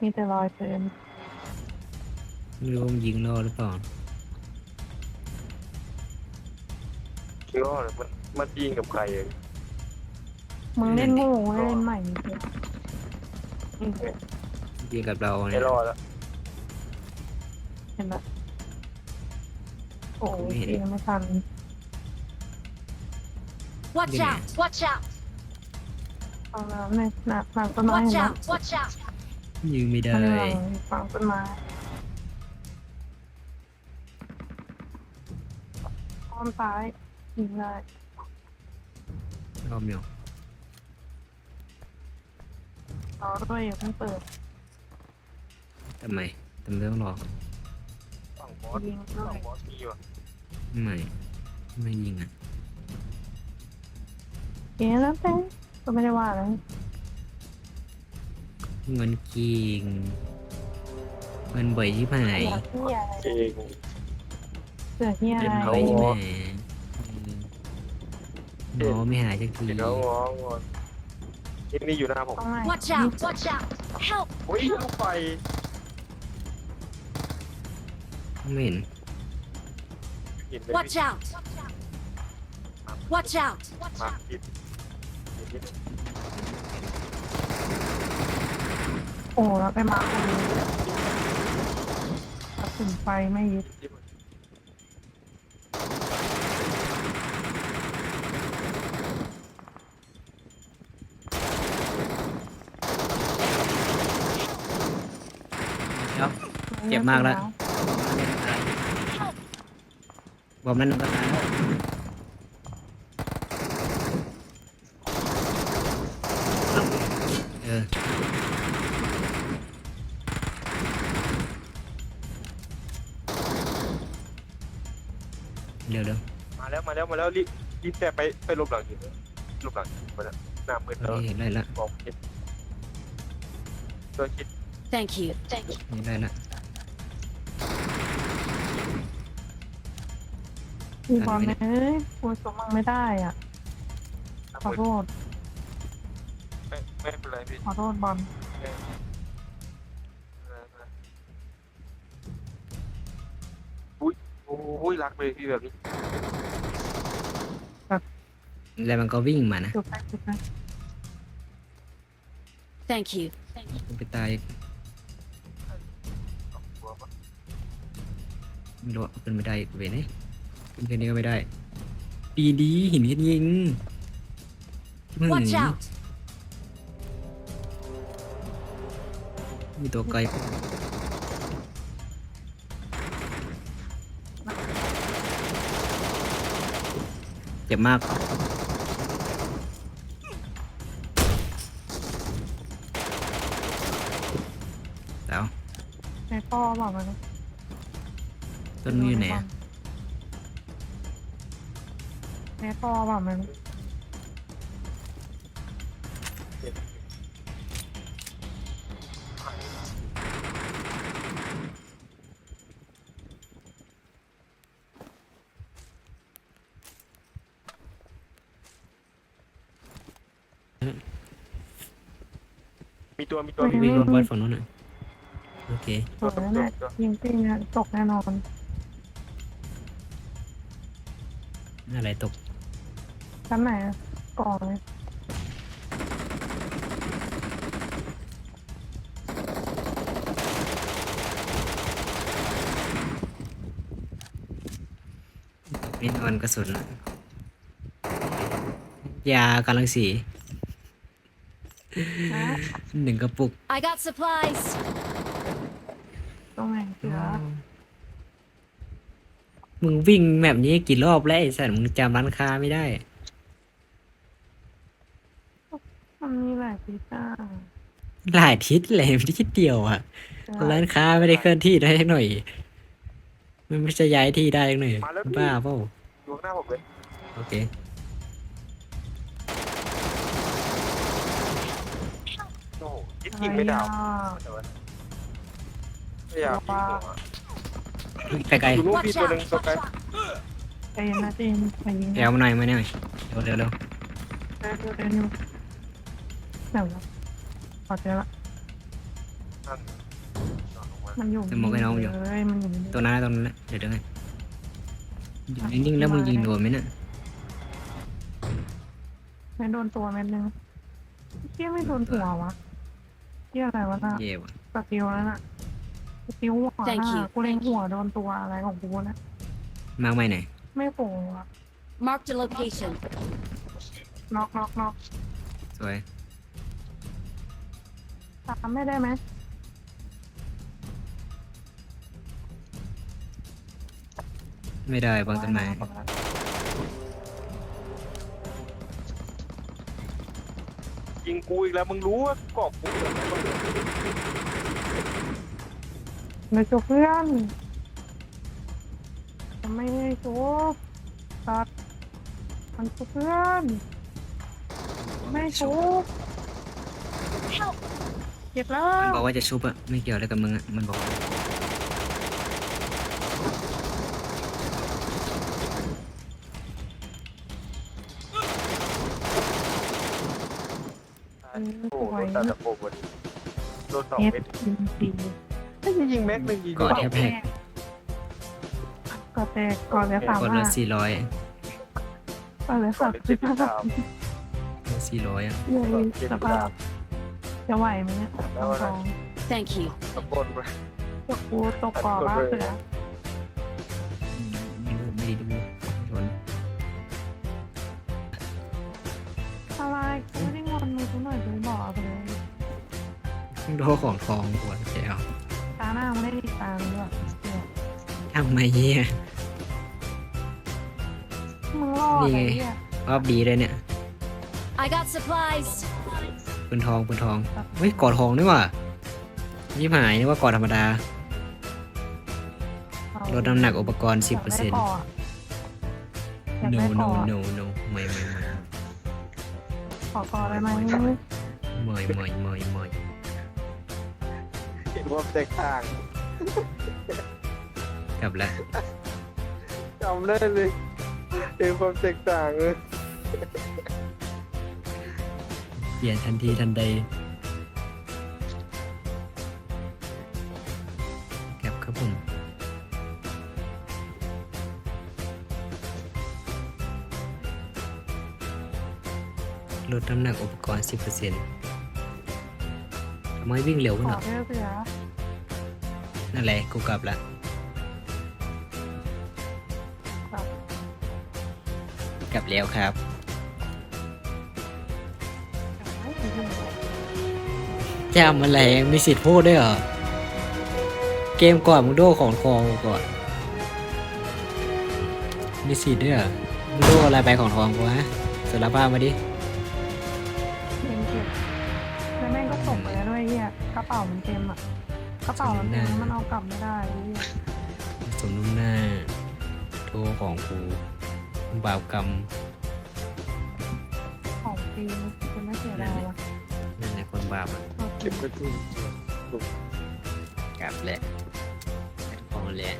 มีแต่รอยปืนไม่รู้ว่ามันยิงล่อหรือเปล่า คิดว่ามันมันยิงกับใครเองมึงเล่นโง่เล่นใหม่จริงๆนี่ยิงกับเราไม่เนี่ยรอดแล้วเห็นปะโอ้ยยิงไม่ทัน Watch out! Watch out! ฟังน้ำในหนักหนักต้นไม้ Watch เห็น out! Watch out! ยิงไม่ได้ มันหลังฟังต้นไม้อ้อมซ้ายยิงได้รอบเดียวรอด้วยอย่าเพิ่งเปิดทำไมทำไมต้องรอฝั่งบอสยิงด้วฝั่ยงบอสมีว่ะไม่ไม่ยิงอะ เอ๊ะแล้วแต่ก็ไม่ได้ว่าอะไร เงินกิงเงินบ่อยที่ไหนอยากที่อะไรเองเสือที่อะเงินไรบ่อยที่ไหนน้องไม่หายสักทีเดี๋ยวเขาง้องอนนี่นี่อยู่หน้าผมตรงไหน Watch out! Watch out! Help! โอ้ยลูกไฟไม่เห็นหินเลย Watch out! Watch out! มาหินหิน โอ้แล้วไปมาคนนี้ตัดสินไฟไม่ยึดหินครับเจ็บมากแล้ว บอมนั้นก็ตายแล้ว แล้วมาแล้วมาแล้วรีบรีบแต่ไปไปหลบหลังหินหลบหลังหินไปแล้วหน้ามืดแล้วนี่เห็นได้ละมองไม่เห็นตัวคิด Thank you. Thank you. เห็นได้ละมีบอลไหมเอ้ยกูสมมังไม่ได้อะ หน้าขอมืดโทษ ไม่ไม่เป็นไรพี่ขอโทษบอลอุ้ยโอ้ยรักเลยพี่แบบนี้ แล้วมันก็วิ่งมานะจุดไปจุดไป Thank you. ไปตายหัวปะไม่รู้ขึ้นไม่ได้เว้ยเนี่ยขึ้นแค่นี้ก็ไม่ได้ปีดีหินเห็นยิงมึง Watch out! มีตัวไกลเจ็บมาก ในพ่อบอกมันต้นมืออยู่ไหนอะในพ่อบอกมันมีตัวมีตัวมีวิ่งตัวลงบอลฝั่งนู้นน่ะ โอเคสวยแน่ยิงปิ้งเนี่ยตกแน่นอนอะไรตกชั้นไหนอะก่อนเลยนี่นอนกระสุนยากำลังสีนะหนึ่งกระปุก I got supplies. ตรงไหนเสือมึงวิ่งแบบนี้กี่รอบแล้วไอ้สัตว์มึงจำร้านค้าไม่ได้ มันมีหลายพิซซ่าหลายทิศเลยไม่ได้ทิศเดียวอะ ร้านค้าไม่ได้เคลื่อนที่ได้สักหน่อย มันไม่ใช่ย้ายที่ได้สักหน่อยบ้าเปล่าอยู่ข้างหน้าผมเลยโอเค โอ้โหยิงอะไรยิงไม่ดาวอะ แต่ว่าไม่อยากยิงหัวไกลอยู่นู่น Watch พี่ตัวหนึ่ง out! ตัวไกล Watch out! ใจเย็นนะใจเย็นไปยิงๆแอลมาหน่อยมาหน่อยเร็วเร็วเร็วเร็วเร็วเร็วเร็วเดี๋ยวนะขอเจอละนั่นนอนลงมามันอยู่สมมุติไอ้น้องอยู่เลยมันอยู่ตัวนั้นนะตรงนั้นนะเดี๋ยวเดี๋ยวไงอยู่นิ่งๆแล้วมึงยิงโดนไหมเนี่ยไม่โดนตัวเม็ดนึงเที่ยไม่โดนหัววะเที่ยอะไรวะน่ะเย่ว่ะสติลแล้วน่ะ สติลหัว Thank น่ะ you กูเล็งหัวโดนตัวอะไรของกูนะ มากไหมไหน ไม่โผล่อะ Marked a location. น็อกน็อกน็อกสวย ตามไม่ได้ไหมไม่ได้บางต้นไม้ยิงกูอีกแล้วมึงรู้ว่ากรอบกู เป็นไงบ้างเลยจูบเพื่อนจะไม่ให้จูบตัดมันจูบเพื่อน ไม่จูบ Help! เก็บแล้วมันบอกว่าจะชุบอะไม่เกี่ยวอะไรกับมึงอะมันบอก โอ้โหโดนตาตะโกนโดนสองเน็ตเม็ด จริงจริงไม่ใช่ ยิงแม็กหนึ่งยิงกอดแทบแหกกอดแตกกอดแล้วสามกดห้าละสี่ร้อยกอดแล้วก่อสานมเป็นสิสิบบห้าสามสี่ร้อยอะเย้สภาพจะไหวไหมเนี่ยทองทอง Thank you. ตะโกนไปตกกูตกกอบ้าเสือไม่รู้ไม่ได้ดูโดนอะไรกูไม่ได้งอนมือกูหน่อยกูบอกเอาไปเลย โดนของทองหัวแก้วตาหน้าไม่ได้ติดตามด้วยเนี่ยทำไมเนี่ยมึงรอดนี่ไอ้ไงเนี่ยรอบดีเลยเนี่ย I got supplies. ปืนทองปืนทองเฮ้ยกอดทองด้วยว่ะยี่หายนึกว่ากอดธรรมดา ลดน้ำหนักอุปกรณ์ 10%อยากได้กอดอยาก no ได้ก no อด no no ไม่ไม่ไม่ขอกอดได้ไหม ไม่ไม่ไม่ไม่ไม่ เห็นว่าแตกต่างกลับแล้วจำได้เลยเห็นความแตกต่างเลยเปลี่ยนทันทีทันใดกลับครับผมลดน้ำหนักอุปกรณ์ 10% ทำไมวิ่งเร็วขึ้นอเหรอเพื่อเสือนั่นแหละกูกลับละกลับแล้วครับ จำอะไรมีสิทธิ์พูดด้วยเหรอ เกมก่อนมึงโดของคอกูก่อน มีสิทธิ์ด้วยเหรอมึงโดอะไรไปของทองกูฮะสารภาพมาดิ ป๋ามันเต็มอะกระเป๋ามันเต็มมันเอากลับไม่ได้ไอ้เนี่ยสมน้ำหน้าโทรของกูบาปกรรมของฟรีคุณไม่เสียดายวะนั่นแหละคนบาปอะเอาเก็เก็บบกระตุ้นกลับแหละของแหละ